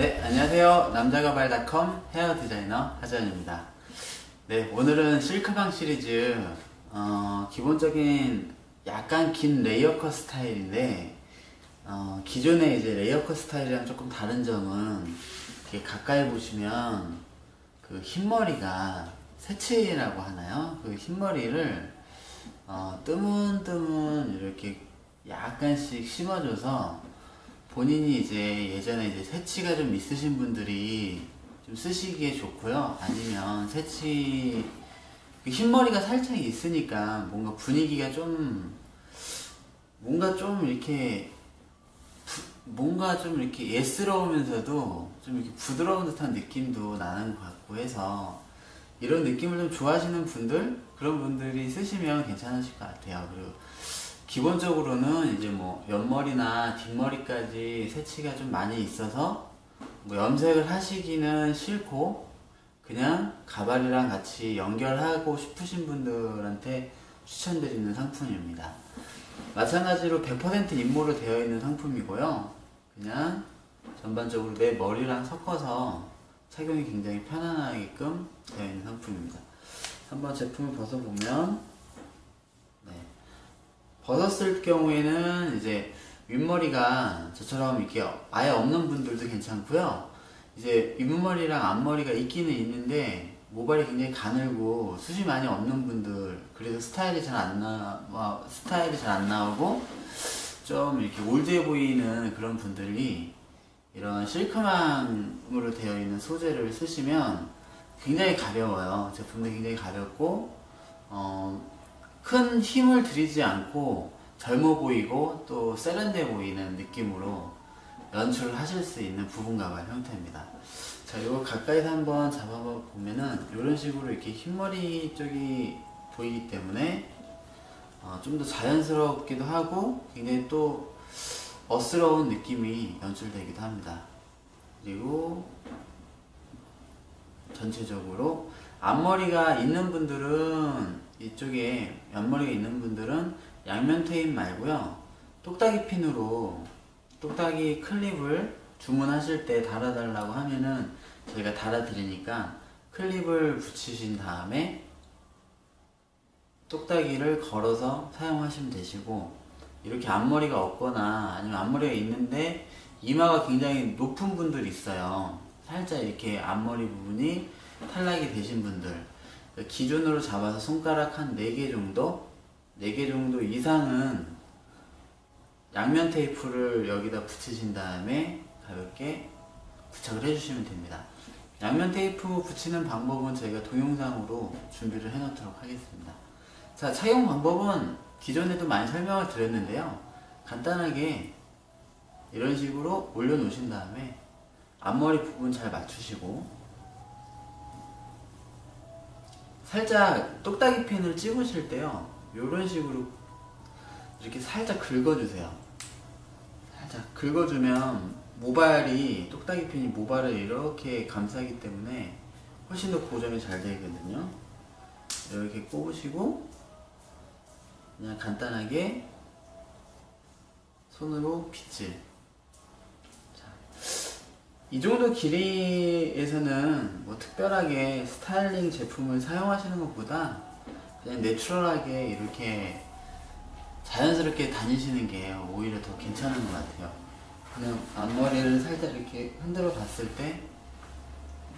네, 안녕하세요. 남자가발닷컴 헤어 디자이너 하재현입니다. 네, 오늘은 실크방 시리즈 어, 기본적인 약간 긴 레이어 컷 스타일인데 어, 기존의 이제 레이어 컷 스타일이랑 조금 다른 점은 이렇게 가까이 보시면 그 흰머리가 새치라고 하나요? 그 흰머리를 어, 뜨문뜨문 이렇게 약간씩 심어줘서 본인이 이제 예전에 이제 새치가 좀 있으신 분들이 좀 쓰시기에 좋고요. 아니면 새치 그 흰머리가 살짝 있으니까 뭔가 분위기가 좀 뭔가 좀 이렇게 부, 뭔가 좀 이렇게 예스러우면서도 좀 이렇게 부드러운 듯한 느낌도 나는 것 같고 해서 이런 느낌을 좀 좋아하시는 분들 그런 분들이 쓰시면 괜찮으실 것 같아요. 그리고 기본적으로는 이제 뭐 옆머리나 뒷머리까지 새치가 좀 많이 있어서 뭐 염색을 하시기는 싫고 그냥 가발이랑 같이 연결하고 싶으신 분들한테 추천드리는 상품입니다. 마찬가지로 100% 인모로 되어 있는 상품이고요. 그냥 전반적으로 내 머리랑 섞어서 착용이 굉장히 편안하게끔 되어 있는 상품입니다. 한번 제품을 벗어보면 네. 벗었을 경우에는 이제 윗머리가 저처럼 이렇게 아예 없는 분들도 괜찮고요. 이제 윗머리랑 앞머리가 있기는 있는데 모발이 굉장히 가늘고 숱이 많이 없는 분들 그래서 스타일이 잘 안 나, 스타일이 잘 안 나오고 좀 이렇게 올드해 보이는 그런 분들이 이런 실크망으로 되어 있는 소재를 쓰시면 굉장히 가벼워요. 제품도 굉장히 가볍고 어, 큰 힘을 들이지 않고 젊어 보이고 또 세련돼 보이는 느낌으로 연출을 하실 수 있는 부분 가발 형태입니다. 자, 이거 가까이서 한번 잡아보면은 이런 식으로 이렇게 흰머리 쪽이 보이기 때문에 어, 좀 더 자연스럽기도 하고 굉장히 또 어스러운 느낌이 연출되기도 합니다. 그리고 전체적으로 앞머리가 있는 분들은 이쪽에 옆머리가 있는 분들은 양면 테이프 말고요. 똑딱이 핀으로 똑딱이 클립을 주문하실 때 달아달라고 하면은 저희가 달아드리니까 클립을 붙이신 다음에 똑딱이를 걸어서 사용하시면 되시고 이렇게 앞머리가 없거나 아니면 앞머리가 있는데 이마가 굉장히 높은 분들이 있어요. 살짝 이렇게 앞머리 부분이 탈락이 되신 분들 기준으로 잡아서 손가락 한 4개 정도? 4개 정도 이상은 양면 테이프를 여기다 붙이신 다음에 가볍게 부착을 해주시면 됩니다. 양면 테이프 붙이는 방법은 저희가 동영상으로 준비를 해 놓도록 하겠습니다. 자 착용 방법은 기존에도 많이 설명을 드렸는데요. 간단하게 이런 식으로 올려 놓으신 다음에 앞머리 부분 잘 맞추시고 살짝 똑딱이 펜을 찍으실 때요. 이런 식으로 이렇게 살짝 긁어주세요. 살짝 긁어주면 모발이 똑딱이 펜이 모발을 이렇게 감싸기 때문에 훨씬 더 고정이 잘 되거든요. 이렇게 꼽으시고 그냥 간단하게 손으로 빗질 이 정도 길이에서는 뭐 특별하게 스타일링 제품을 사용하시는 것보다 그냥 내추럴하게 이렇게 자연스럽게 다니시는 게 오히려 더 괜찮은 것 같아요. 그냥 앞머리를 살짝 이렇게 흔들어 봤을 때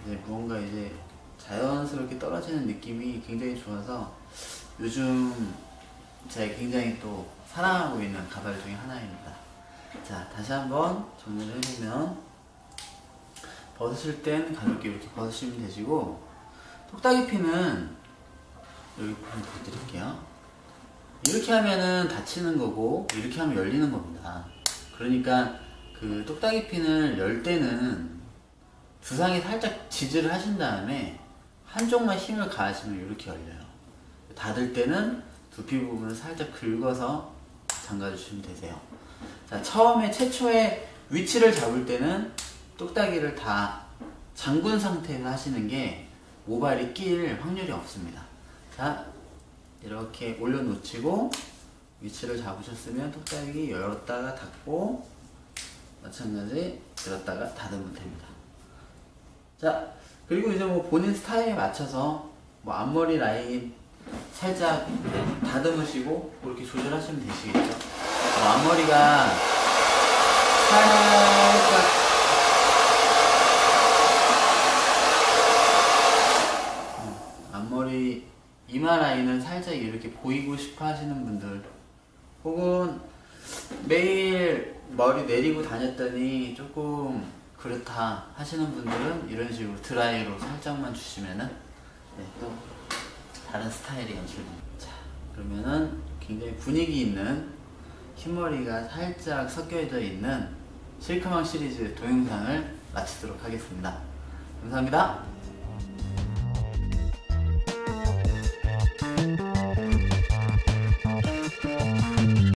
이제 무언가 이제 자연스럽게 떨어지는 느낌이 굉장히 좋아서 요즘 제가 굉장히 또 사랑하고 있는 가발 중에 하나입니다. 자, 다시 한번 정리를 해보면 벗으실 땐 가볍게 이렇게 벗으시면 되시고 똑딱이 핀은 여기 한번 보여드릴게요. 이렇게 하면은 닫히는 거고 이렇게 하면 열리는 겁니다. 그러니까 그 똑딱이 핀을 열 때는 두상에 살짝 지지를 하신 다음에 한쪽만 힘을 가하시면 이렇게 열려요. 닫을 때는 두피 부분을 살짝 긁어서 잠가 주시면 되세요. 자 처음에 최초의 위치를 잡을 때는 똑딱이를 다 잠근 상태에서 하시는 게 모발이 낄 확률이 없습니다. 자, 이렇게 올려놓치고 위치를 잡으셨으면 똑딱이 열었다가 닫고 마찬가지 열었다가 닫으면 됩니다. 자, 그리고 이제 뭐 본인 스타일에 맞춰서 뭐 앞머리 라인 살짝 다듬으시고 뭐 이렇게 조절하시면 되시겠죠. 뭐 앞머리가 살짝 음, 앞머리 라인을 살짝 이렇게 보이고 싶어 하시는 분들 혹은 매일 머리 내리고 다녔더니 조금 그렇다 하시는 분들은 이런 식으로 드라이로 살짝만 주시면은 네, 또 다른 스타일이 연출됩니다. 자, 그러면은 굉장히 분위기 있는 흰머리가 살짝 섞여져 있는 실크망 시리즈 동영상을 마치도록 하겠습니다. 감사합니다.